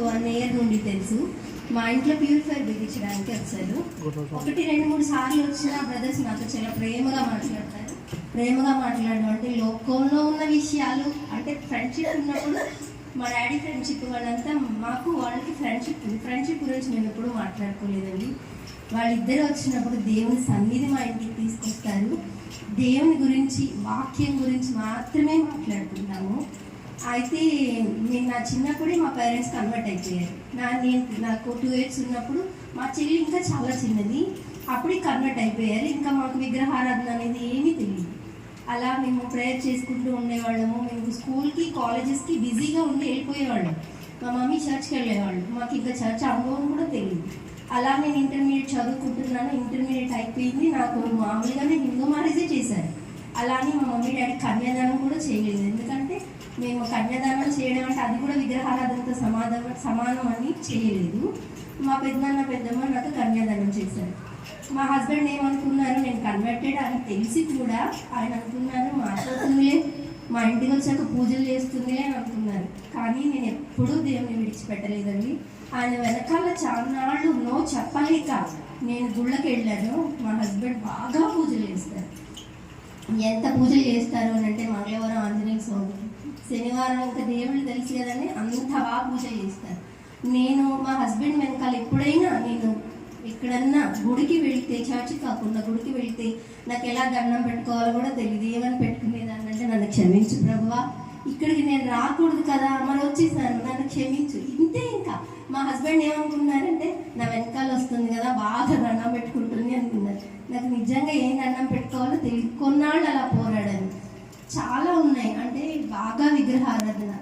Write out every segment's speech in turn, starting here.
ఒక one year నుండి తెలుసు. మా ఇంట్లో ప్యూరిఫైర్ బిగించడానికి వచ్చారు. ఒకటి రెండు మూడు సార్లు వచ్చిన బ్రదర్స్ నాతో చాలా ప్రేమగా మాట్లాడతారు. ప్రేమగా మాట్లాడడం అంటే లోకంలో ఉన్న విషయాలు అంటే ఫ్రెండ్షిప్ ఉన్నప్పుడు మా డాడీ ఫ్రెండ్షిప్ వాళ్ళంతా మాకు వాళ్ళకి ఫ్రెండ్షిప్ ఫ్రెండ్షిప్ గురించి మేము ఎప్పుడూ మాట్లాడుకోలేదండి. వాళ్ళిద్దరు వచ్చినప్పుడు దేవుని సన్నిధి మా ఇంటికి తీసుకొస్తారు. దేవుని గురించి వాక్యం గురించి మాత్రమే మాట్లాడుకుంటాము. అయితే నేను నా చిన్నప్పుడే మా పేరెంట్స్ కన్వర్ట్ అయిపోయారు. నా నేను నాకు టూ ఇయర్స్ ఉన్నప్పుడు మా చెల్లి ఇంకా చాలా చిన్నది. అప్పుడే కన్వర్ట్ అయిపోయారు. ఇంకా మాకు విగ్రహారాధన అనేది ఏమీ తెలియదు. అలా మేము ప్రేయర్ చేసుకుంటూ ఉండేవాళ్ళము. మేము స్కూల్కి కాలేజెస్కి బిజీగా ఉండి వెళ్ళిపోయేవాళ్ళం. మా మమ్మీ చర్చ్కి వెళ్ళేవాళ్ళు. మాకు ఇంకా చర్చ్ అనుభవం కూడా తెలియదు. అలా నేను ఇంటర్మీడియట్ చదువుకుంటున్నాను. ఇంటర్మీడియట్ అయిపోయింది. నాకు మామూలుగానే హిందూ మ్యారేజే చేశారు. అలానే మా మమ్మీ డాడీ కన్యాదానం కూడా చేయలేదు. ఎందుకంటే మేము కన్యాదానం చేయడం అంటే అది కూడా విగ్రహారాధనతో సమాధానం సమానం అని చేయలేదు. మా పెద్దనాన్న పెద్దమ్మ నాకు కన్యాదానం చేశారు. మా హస్బెండ్ ఏమనుకున్నారు? నేను కన్వర్టెడ్ అని తెలిసి కూడా ఆయన అనుకున్నారు మాట్లాడుతుందిలే మా ఇంటికి వచ్చాక పూజలు చేస్తుందిలే అని అనుకున్నారు. కానీ నేను ఎప్పుడూ దేవుని విడిచిపెట్టలేదండి ఆయన వెనకాల చాలానాళ్ళు నో చెప్పలేక నేను గుళ్ళకి వెళ్ళాను. మా హస్బెండ్ బాగా పూజలు చేస్తారు. ఎంత పూజలు చేస్తారు అని అంటే మంగళవారం ఆంజనేయ స్వామి శనివారం ఇంకా దేవుళ్ళు తెలుసు కదండి అంత బాగా పూజ చేస్తారు. నేను మా హస్బెండ్ వెనకాల ఎప్పుడైనా నేను ఎక్కడన్నా గుడికి వెళితే చర్చి కాకుండా గుడికి వెళితే నాకు ఎలా దండం పెట్టుకోవాలో కూడా తెలియదు ఏమని పెట్టుకునేదాన్ని అంటే నన్ను క్షమించు ప్రభువా ఇక్కడికి నేను రాకూడదు కదా మరి వచ్చేసాను నన్ను క్షమించు. ఇంతే ఇంకా. మా హస్బెండ్ ఏమనుకున్నారంటే నా వెనకాల వస్తుంది కదా బాగా దండం పెట్టుకుంటుంది అనుకున్నారు. నాకు నిజంగా ఏం దండం పెట్టుకోవాలో తెలియదు కొన్నాళ్ళు అలా పోరాడు చాలా ఉన్నాయి అంటే బాగా విగ్రహారాధన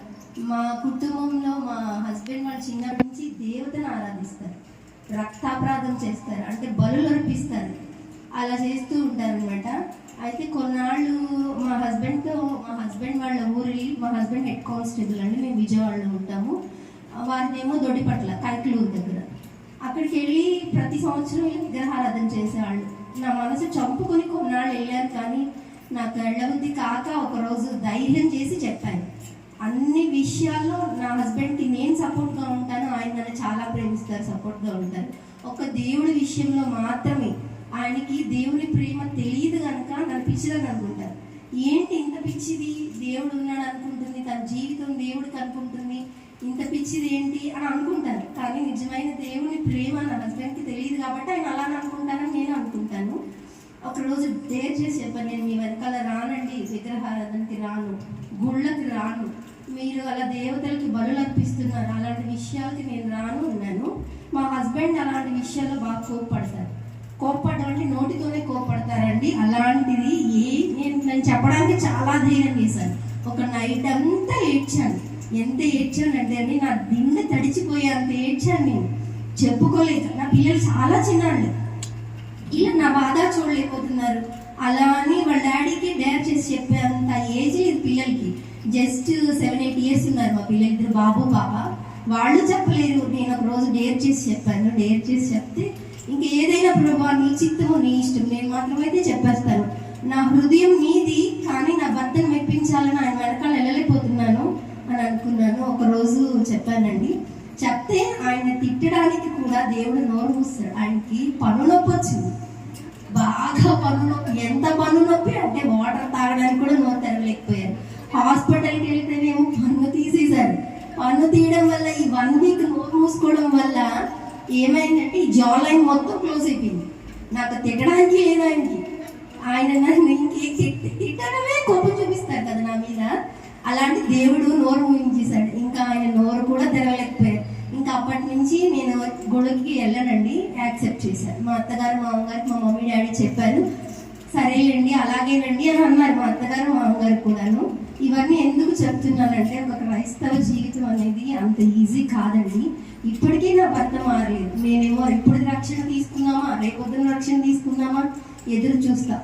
మా కుటుంబంలో మా హస్బెండ్ వాళ్ళు చిన్నప్పటి నుంచి దేవతను ఆరాధిస్తారు. రక్తాపరాధం చేస్తారు. అంటే బలు అర్పిస్తారు. అలా చేస్తూ ఉంటారనమాట అయితే కొన్నాళ్ళు మా హస్బెండ్తో మా హస్బెండ్ వాళ్ళ ఊరి మా హస్బెండ్ హెడ్ కానిస్టేబుల్ అండి. మేము విజయవాడలో ఉంటాము. వారినేమో దొడిపట్ల కైకలూరు దగ్గర. అక్కడికి వెళ్ళి ప్రతి సంవత్సరం విగ్రహారాధన చేసేవాళ్ళు. నా మనసు చంపుకొని కొన్నాళ్ళు వెళ్ళాను కానీ నాకు వెళ్ళబుద్ధి కాక ఒకరోజు ధైర్యం చేసి చెప్పాను అన్ని విషయాల్లో నా హస్బెండ్కి నేను సపోర్ట్గా ఉంటాను. ఆయన నన్ను చాలా ప్రేమిస్తారు సపోర్ట్గా ఉంటారు. ఒక దేవుడి విషయంలో మాత్రమే ఆయనకి దేవుని ప్రేమ తెలియదు కనుక నన్ను పిచ్చిదని అనుకుంటారు. ఏంటి ఇంత పిచ్చిది? దేవుడు ఉన్నాడు అనుకుంటుంది తన జీవితం దేవుడికి అనుకుంటుంది. ఇంత పిచ్చిది ఏంటి అని అనుకుంటారు. కానీ నిజమైన దేవుని ప్రేమ నా హస్బెండ్కి తెలియదు కాబట్టి ఆయన అలా అనుకుంటానని నేను అనుకుంటాను. ఒకరోజు డేర్ చేసి చెప్పాను నేను మీ వెనకాల రానండి విగ్రహారాధనకి రాను గుళ్ళకి రాను. మీరు అలా దేవతలకి బలులు అర్పిస్తున్నారు అలాంటి విషయాలకి నేను రాను ఉన్నాను మా హస్బెండ్ అలాంటి విషయాల్లో బాగా కోప్పడతారు. కోప్పడడం అంటే నోటితోనే కోప్పడతారండి. అలాంటిది ఏ నేను నేను చెప్పడానికి చాలా ధైర్యం చేశాను. ఒక నైట్ అంతా ఏడ్చాను. ఎంత ఏడ్చానంటే అండి నా దిండు తడిచిపోయే అంత ఏడ్చాను నేను. చెప్పుకోలేదు. నా పిల్లలు చాలా చిన్నాళ్ళు. ఇలా నా బాధ చూడలేకపోతున్నారు. అలా అని వాళ్ళ డాడీకి డేర్ చేసి చెప్పేంత ఏజ్ లేదు పిల్లలకి. జస్ట్ సెవెన్ ఎయిట్ ఇయర్స్ ఉన్నారు మా పిల్లలు ఇద్దరు బాబు పాప. వాళ్ళు చెప్పలేరు నేను ఒక రోజు డేర్ చేసి చెప్పాను. డేర్ చేసి చెప్తే ఇంక ఏదైనా ప్రభా నీ చిత్తము నీ ఇష్టం. నేను మాత్రమైతే చెప్పేస్తాను. నా హృదయం నీది కానీ నా భర్తను మెప్పించాలని ఆయన వెనకాల వెళ్ళలేకపోతున్నాను అని అనుకున్నాను. ఒక రోజు చెప్పానండి. చెప్తే ఆయన తిట్టడానికి కూడా దేవుడు నోరు మూస్తాడు. ఆయనకి పనులొప్పొచ్చింది బాగా పన్ను నొప్పి. ఎంత పన్ను నొప్పి అంటే వాటర్ తాగడానికి కూడా నోరు తెరవలేకపోయారు. హాస్పిటల్కి వెళ్తేనేమో పన్ను తీసేశారు. పన్ను తీయడం వల్ల ఈ వన్ వీక్ నోరు మూసుకోవడం వల్ల ఏమైందంటే ఈ జా లైన్ మొత్తం క్లోజ్ అయిపోయింది. నాకు తిట్టడానికి లేదానికి ఆయన నన్ను ఇంకే తిట్టడమే కోపం చూపిస్తారు కదా నా మీద. అలాంటి దేవుడు నోరు మూయించేశాడు. ఇంకా ఆయన నోరు కూడా తెరవలేకపోయాడు ఇంకా అప్పటి నుంచి నేను గుడికి వెళ్ళనండి యాక్సెప్ట్ చేశాను మా అత్తగారు మా అమ్మగారికి మా మమ్మీ డాడీ చెప్పారు సరేలేండి అలాగేనండి అని అన్నారు మా అత్తగారు మా అమ్మగారు కూడాను. ఇవన్నీ ఎందుకు చెప్తున్నానంటే ఒక క్రైస్తవ జీవితం అనేది అంత ఈజీ కాదండి. ఇప్పటికీ నా భర్త మారలేదు. నేనేమో ఇప్పుడు రక్షణ తీసుకున్నామా రేపొద్దున రక్షణ తీసుకున్నామా ఎదురు చూస్తా.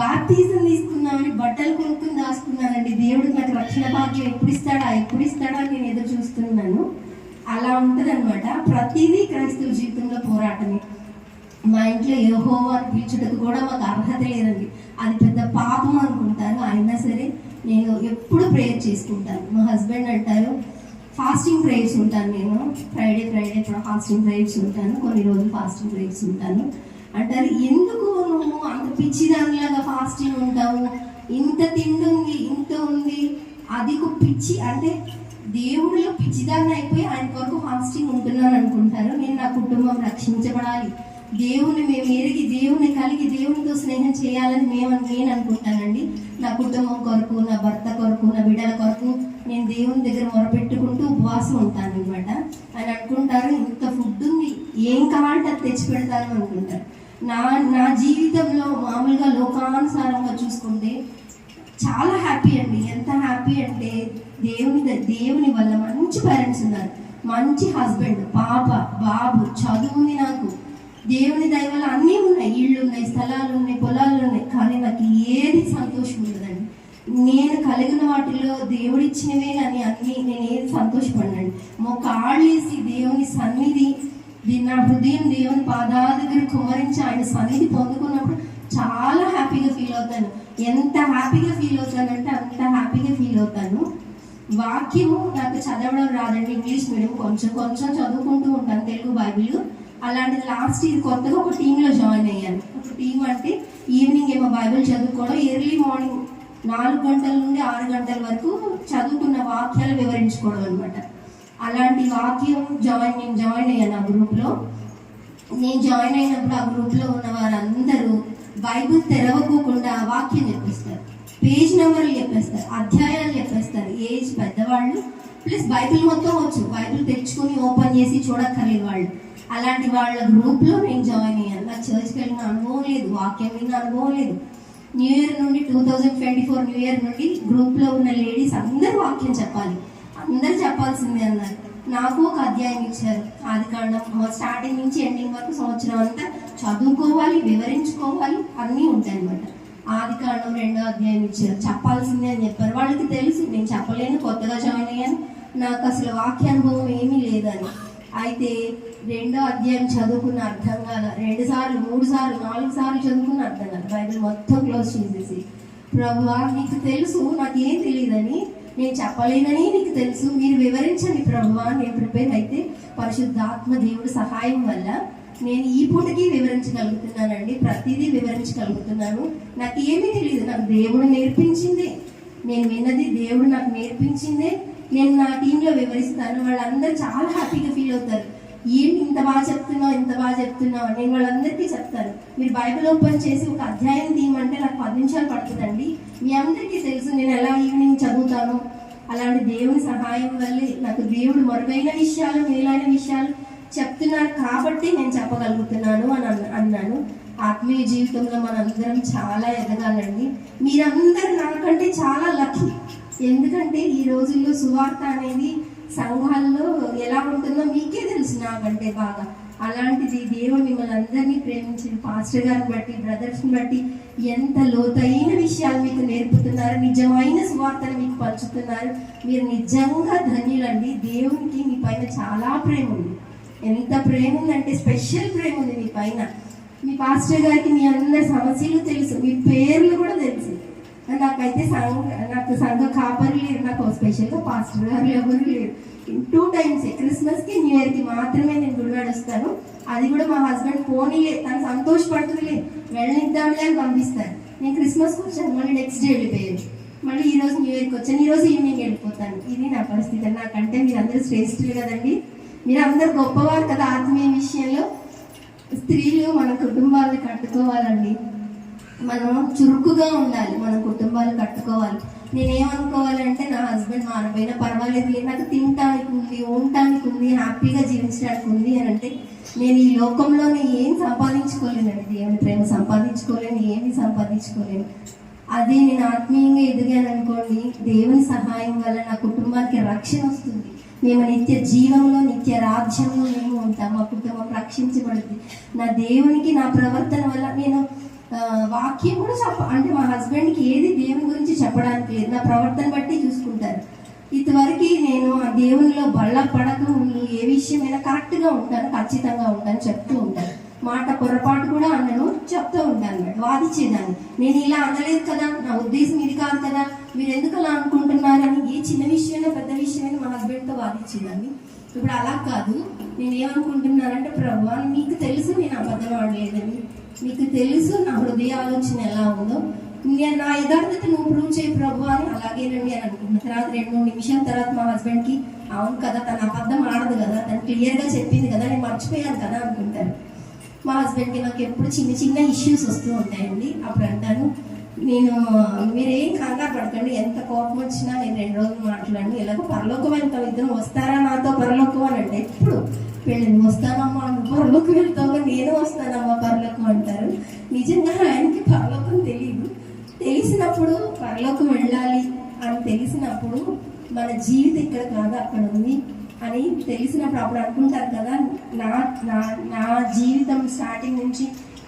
బాప్తీసం తీసుకుందామని బట్టలు కొనుక్కుని దాచుకున్నానండి. దేవుడు నాకు రక్షణ భాగ్యం ఎప్పుడు ఇస్తాడా ఎప్పుడు ఇస్తాడా నేను ఎదురు చూస్తున్నాను. అలా ఉంటుంది అనమాట ప్రతిదీ క్రైస్తవ జీవితంలో పోరాటమే. మా ఇంట్లో యెహోవా అని పిలుచుటకు కూడా మాకు అర్హత లేదండి. అది పెద్ద పాపం అనుకుంటారు అయినా సరే నేను ఎప్పుడు ప్రేయర్ చేసుకుంటాను. మా హస్బెండ్ అంటారు ఫాస్టింగ్ ప్రేయర్స్ ఉంటాను నేను. ఫ్రైడే ఫ్రైడే కూడా ఫాస్టింగ్ ప్రేయర్స్ ఉంటాను. కొన్ని రోజులు ఫాస్టింగ్ ప్రేయర్స్ ఉంటాను. అంటారు ఎందుకు నువ్వు అంత పిచ్చిదానిలాగా ఫాస్టింగ్ ఉంటావు? ఇంత తిండి ఉంది ఇంత ఉంది. అది ఒక పిచ్చి. అంటే దేవుళ్ళు పిచ్చిదాన్ని అయిపోయి ఆయన కొరకు ఫాస్టింగ్ ఉంటున్నాను అనుకుంటారు. నేను నా కుటుంబం రక్షించబడాలి. దేవుని మేము ఎరిగి దేవుని కలిగి దేవునితో స్నేహం చేయాలని మేము నేను అనుకుంటానండి. నా కుటుంబం కొరకు నా భర్త కొరకు నా బిడ్డల కొరకు నేను దేవుని దగ్గర మొరపెట్టుకుంటూ ఉపవాసం ఉంటాను అనమాట ఆయన అనుకుంటారు ఇంత ఫుడ్ ఉంది ఏం కావాలంటే అది తెచ్చి పెడతాను అనుకుంటారు. నా నా జీవితంలో మామూలుగా లోకానుసారంగా చూసుకుంటే చాలా హ్యాపీ అండి. ఎంత హ్యాపీ అంటే దేవుని దేవుని వల్ల మంచి పేరెంట్స్ ఉన్నారు. మంచి హస్బెండ్ పాప బాబు చదువుంది నాకు. దేవుని దయ వల్ల అన్నీ ఉన్నాయి. ఇళ్ళు ఉన్నాయి స్థలాలు ఉన్నాయి పొలాలు ఉన్నాయి కానీ నాకు ఏది సంతోషం ఉండదండి. నేను కలిగిన వాటిలో దేవుడిచ్చినవే కానీ అన్నీ నేను ఏది సంతోషపడినండి. ఒక దేవుని సన్నిధి నా హృదయం దేవుని పాదాల దగ్గర కుమరించి ఆయన సన్నిధి పొందుకున్నప్పుడు చాలా హ్యాపీగా ఫీల్ అవుతాను. ఎంత హ్యాపీగా ఫీల్ అవుతానంటే అంత హ్యాపీగా ఫీల్ అవుతాను. వాక్యము నాకు చదవడం రాదండి ఇంగ్లీష్ మీడియం కొంచెం కొంచెం చదువుకుంటూ ఉంటాను తెలుగు బైబిల్. అలాంటిది లాస్ట్ ఇది కొత్తగా ఒక టీంలో జాయిన్ అయ్యాను. ఒక టీం అంటే ఈవినింగ్ ఏమో బైబిల్ చదువుకోవడం ఎర్లీ మార్నింగ్ నాలుగు గంటల నుండి ఆరు గంటల వరకు చదువుకున్న వాక్యాలు వివరించుకోవడం అనమాట అలాంటి వాక్యం జాయిన్ నేను జాయిన్ అయ్యాను ఆ గ్రూప్లో. నేను జాయిన్ అయినప్పుడు ఆ గ్రూప్లో ఉన్న వారందరూ బైబిల్ తెరవకోకుండా వాక్యం చెప్పిస్తారు పేజ్ నెంబర్లు చెప్పేస్తారు అధ్యాయాలు చెప్పేస్తారు. ఏజ్ పెద్దవాళ్ళు ప్లస్ బైబిల్ మొత్తం వచ్చు. బైబిల్ తెచ్చుకొని ఓపెన్ చేసి చూడక్కర్లేదు వాళ్ళు. అలాంటి వాళ్ళ గ్రూప్లో నేను జాయిన్ అయ్యాను. నాకు చర్చ్కి వెళ్ళిన అనుభవం లేదు వాక్యం విన్న అనుభవం లేదు. న్యూ ఇయర్ నుండి two thousand twenty four new year నుండి గ్రూప్లో ఉన్న లేడీస్ అందరూ వాక్యం చెప్పాలి. అందరూ చెప్పాల్సిందే అన్నారు. నాకు ఒక అధ్యాయం ఇచ్చారు. ఆది కాండం స్టార్టింగ్ నుంచి ఎండింగ్ వరకు సంవత్సరం అంతా చదువుకోవాలి వివరించుకోవాలి అన్నీ ఉంటాయి అన్నమాట ఆది కాండం రెండో అధ్యాయం ఇచ్చారు చెప్పాల్సిందే అని చెప్పారు. వాళ్ళకి తెలుసు నేను చెప్పలేను కొత్తగా జాయిన్ అయ్యాను. నాకు అసలు వాక్యానుభవం ఏమీ లేదని. అయితే రెండో అధ్యాయం చదువుకున్న అర్థం కాల రెండు సార్లు మూడు సార్లు నాలుగు సార్లు చదువుకున్న అర్థం కాదు బైబిల్ మొత్తం క్లోజ్ చేసేసి ప్రభువా నీకు తెలుసు నాకేం తెలియదని నేను చెప్పలేనని నీకు తెలుసు. మీరు వివరించండి ప్రభువా నేను ప్రిపేర్ అయితే పరిశుద్ధాత్మ దేవుడి సహాయం వల్ల నేను ఈ పూటకి వివరించగలుగుతున్నానండి ప్రతిదీ వివరించగలుగుతున్నాను. నాకు ఏమీ తెలియదు నాకు దేవుడు నేర్పించింది. నేను విన్నది దేవుడు నాకు నేర్పించిందే. నేను నా టీంలో వివరిస్తాను. వాళ్ళందరూ చాలా హ్యాపీగా ఫీల్ అవుతారు. ఏంటి ఇంత బాగా చెప్తున్నావు ఇంత బాగా చెప్తున్నావు? నేను వాళ్ళందరికీ చెప్తాను. మీరు బైబిల్ ఓపెన్ చేసి ఒక అధ్యాయం తీయమంటే నాకు పది నిమిషాలు పడుతుందండి. మీ అందరికీ తెలుసు నేను ఎలా ఈవినింగ్ చదువుతాను. అలాంటి దేవుని సహాయం వల్లే నాకు దేవుడు మరుగైన విషయాలు మేలైన విషయాలు చెప్తున్నారు కాబట్టి నేను చెప్పగలుగుతున్నాను అని అన్న- అన్నాను. ఆత్మీయ జీవితంలో మనందరం చాలా ఎదగాలండి. మీరందరూ నాకంటే చాలా లక్కీ. ఎందుకంటే ఈ రోజుల్లో సువార్త అనేది సంఘాల్లో ఎలా ఉంటుందో మీకే తెలుసు నాకంటే బాగా. అలాంటిది దేవుడు మిమ్మల్ని అందరినీ ప్రేమించిన పాస్టర్ గారిని బట్టి బ్రదర్స్ని బట్టి ఎంత లోతైన విషయాలు మీకు నేర్పుతున్నారు నిజమైన సువార్తను మీకు పంచుతున్నారు. మీరు నిజంగా ధన్యులండి. దేవునికి మీ పైన చాలా ప్రేమ ఉంది. ఎంత ప్రేమ ఉందంటే స్పెషల్ ప్రేమ ఉంది మీ పైన. మీ పాస్టర్ గారికి మీ అందరి సమస్యలు తెలుసు మీ పేర్లు కూడా తెలుసు. నాకైతే సంఘ నాకు సంఘ కాపరి లేరు నాకు స్పెషల్గా పాస్టర్ గారు ఎవరు లేరు. టూ టైమ్స్ క్రిస్మస్కి న్యూ ఇయర్కి మాత్రమే నేను గుడివాడ వస్తాను అది కూడా మా హస్బెండ్ పోనీలే తను సంతోషపడుతుందిలే వెళ్ళనిద్దాంలే అని పంపిస్తాను. నేను క్రిస్మస్కి వచ్చాను మళ్ళీ నెక్స్ట్ డే వెళ్ళిపోయాను. మళ్ళీ ఈ రోజు న్యూ ఇయర్కి వచ్చాను ఈ రోజు ఈవినింగ్ వెళ్ళిపోతాను. ఇది నా పరిస్థితి. నాకంటే మీరందరూ శ్రేష్ఠులు కదండి. మీరు అందరు గొప్పవారు కదా ఆత్మీయ విషయంలో? స్త్రీలు మన కుటుంబాలను కట్టుకోవాలండి. మనం చురుకుగా ఉండాలి మన కుటుంబాలు కట్టుకోవాలి. నేనేమనుకోవాలంటే నా హస్బెండ్ మారిపోయినా పర్వాలేదు నాకు తినటానికి ఉంది ఉండటానికి ఉంది హ్యాపీగా జీవించడానికి ఉంది అని అంటే నేను ఈ లోకంలోనే ఏం సంపాదించుకోలేనండి. దేవుని ప్రేమ సంపాదించుకోలేను ఏమి సంపాదించుకోలేను. అదే నేను ఆత్మీయంగా ఎదిగాను అనుకోండి దేవుని సహాయం వల్ల నా కుటుంబానికి రక్షణ వస్తుంది. మేము నిత్య జీవంలో నిత్య రాజ్యంలో మేము ఉంటాం మా కుటుంబం రక్షించబడుతుంది. నా దేవునికి నా ప్రవర్తన వల్ల నేను వాక్యం కూడా చెప్ప అంటే మా హస్బెండ్కి ఏది దేవుని గురించి చెప్పడానికి లేదు. నా ప్రవర్తన బట్టి చూసుకుంటారు. ఇంతవరకు నేను ఆ దేవునిలో బళ్ళ పడక ముందు ఏ విషయమైనా కరెక్ట్గా ఉంటాను ఖచ్చితంగా ఉంటాను చెప్తూ ఉంటాను. మాట పొరపాటు కూడా అన్నను చెప్తూ ఉంటాను మేడం. వాదించేదాన్ని. నేను ఇలా అనలేదు కదా నా ఉద్దేశం ఇది కాదు కదా మీరు ఎందుకు అలా అనుకుంటున్నారని ఏ చిన్న విషయమైనా పెద్ద విషయమైనా మా హస్బెండ్తో వాదించేదాన్ని ఇప్పుడు అలా కాదు నేను ఏమనుకుంటున్నానంటే ప్రభు మీకు తెలుసు నేను అబద్ధం ఆడలేదని. మీకు తెలుసు నా హృదయ ఆలోచన ఎలా ఉందో. నేను నా యథార్థత నువ్వు ప్రూవ్ చేయి ప్రభు అని అలాగేనండి అని అనుకున్న తర్వాత రెండు మూడు నిమిషాల తర్వాత మా హస్బెండ్కి అవును కదా తన అబద్ధం ఆడదు కదా తను క్లియర్గా చెప్పింది కదా నేను మర్చిపోయాను కదా అనుకుంటాను మా హస్బెండ్కి నాకు ఎప్పుడు చిన్న చిన్న ఇష్యూస్ వస్తూ ఉంటాయండి. అప్పుడు అంటాను నేను మీరేం కంగారు పడకండి ఎంత కోపం వచ్చినా నేను రెండు రోజులు మాట్లాడండి ఎలాగో పరలోకం వెళ్తావు ఇద్దరు వస్తారా నాతో పరలోకం అని అంటే ఎప్పుడు? పెళ్ళి వస్తానమ్మా పరలోకం వెళ్తావు? నేను వస్తానమ్మా పరలోకం అంటారు. నిజంగా ఆయనకి పరలోకం తెలియదు తెలిసినప్పుడు పరలోకం వెళ్ళాలి అని తెలిసినప్పుడు మన జీవితం ఇక్కడ కాదు అక్కడ ఉంది అని తెలిసినప్పుడు అప్పుడు అనుకుంటారు కదా నా నా నా జీవితం స్టార్టింగ్ నుంచి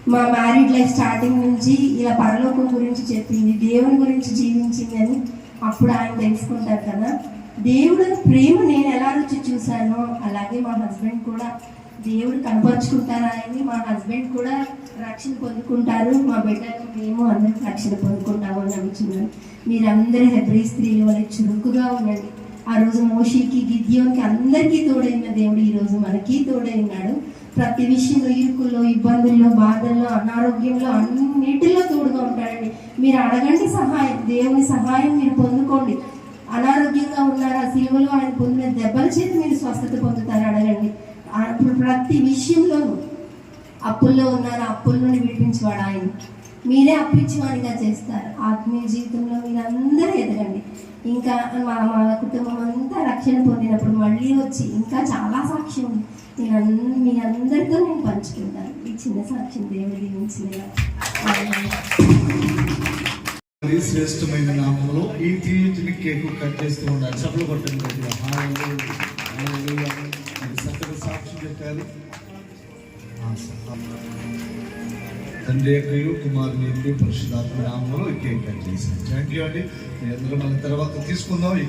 మా మ్యారీడ్ లైఫ్ స్టార్టింగ్ నుంచి ఇలా పరలోకం గురించి చెప్పింది దేవుని గురించి జీవించింది అని అప్పుడు ఆయన తెలుసుకుంటారు కదా. దేవుడు ప్రేమ నేను ఎలా రుచి చూశానో అలాగే మా హస్బెండ్ కూడా దేవుడు కనపరుచుకుంటారు మా హస్బెండ్ కూడా రక్షణ పొందుకుంటారు మా బిడ్డలు మేము అందరం రక్షణ పొందుకుంటాము అని నమ్ముతున్నాను. మీరందరూ హెబ్రీ స్త్రీలు వల్ల చురుకుగా ఉండండి. ఆ రోజు మోషికి గిద్యోన్కి అందరికీ తోడైన దేవుడు ఈ రోజు మనకి తోడైనాడు ప్రతి విషయంలో ఇరుకుల్లో ఇబ్బందుల్లో బాధల్లో అనారోగ్యంలో అన్నిటిలో తోడుగా ఉంటాడండి మీరు అడగండి సహాయం దేవుని సహాయం మీరు పొందుకోండి. అనారోగ్యంగా ఉన్నారా సిలువలో ఆయన పొందిన దెబ్బల చేత మీరు స్వస్థత పొందుతారు అడగండి. అప్పుడు ప్రతి విషయంలో అప్పుల్లో ఉన్నారా అప్పుల నుండి విడిపించేవాడు ఆయన. మీరే అప్పించేవాడిగా చేస్తారు. ఆత్మీయ జీవితంలో మీరు అందరూ ఎదగండి. ఇంకా మా మా కుటుంబం అంతా రక్షణ పొందినప్పుడు మళ్ళీ వచ్చి ఇంకా చాలా సాక్ష్యం ఉంది. నేను అన్- మీ అందరితో నేను పంచుకుంటాను. ఈ చిన్న సాక్ష్యం దేవుడి నుంచి శ్రేష్టమైన నామంలో ఈ తీయటిని కేకు కట్ చేస్తూ ఉండాలి. సభలు కొట్టండి. గట్టిగా. సాక్షి చెప్పారు. తండ్రి యొక్కయు కుమారుని యొక్క పరిశుధాత్మ నామంలో ఈ చేశాను థ్యాంక్ యూ అండి. మీ అందరూ మన తర్వాత తీసుకుందాం.